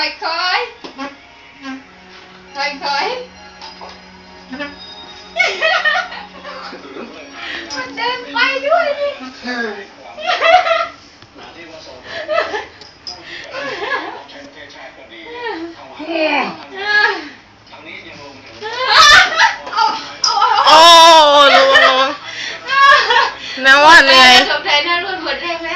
อยคอยคอยคอยมันเดินไปด้วยดิโอ้โหนะว่าเหนื่อยสมใจน่ารุ่นหัวแรกแล้ว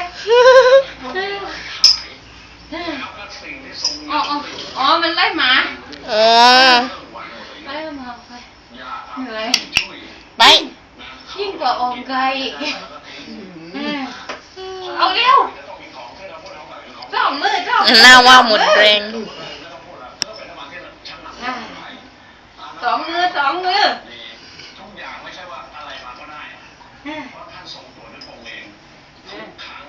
ไล่หมา เออ ไล่หมาไปเหนื่อยไปยิ่งกว่าออมไก่อีกเออเอาเร็วจ้องมือจ้องมือหน้าว่าหมดแรงอ่าสองมือสองมือทุกอย่างไม่ใช่ว่าอะไรมาก็ได้อ่าเพราะท่านส่งตัวด้วยพระองค์เองทุกครั้ง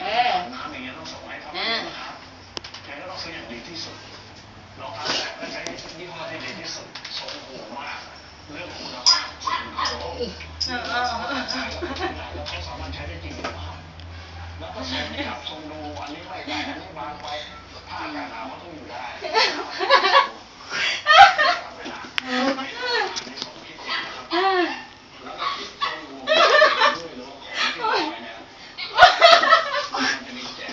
เออน้ำอย่างเงี้ยต้องส่งให้ท่านอ่านะครับแกก็ต้องซื้ออย่างดีที่สุดรองเท้า แตะก็ใช้ยี่ห้อที่ดีที่สุดส่งหัวมากเรื่องคุณภาพสินค้าเสามารถใช้กับทรงดูอันนี้ไม่ได้อันนี้บางไปผ้ากันหนาวก็ต้องอยู่ได้เวลาอันนี้ส่งคิดจริงนะครับ อ่า แล้วก็คิดทรงดูด้วยหรือว่าของที่เอาไปเนี่ยมันจะมีแจก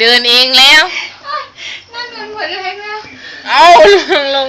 เดินเองแล้ว นั่นมันหมดแรงแล้วเอาลงลง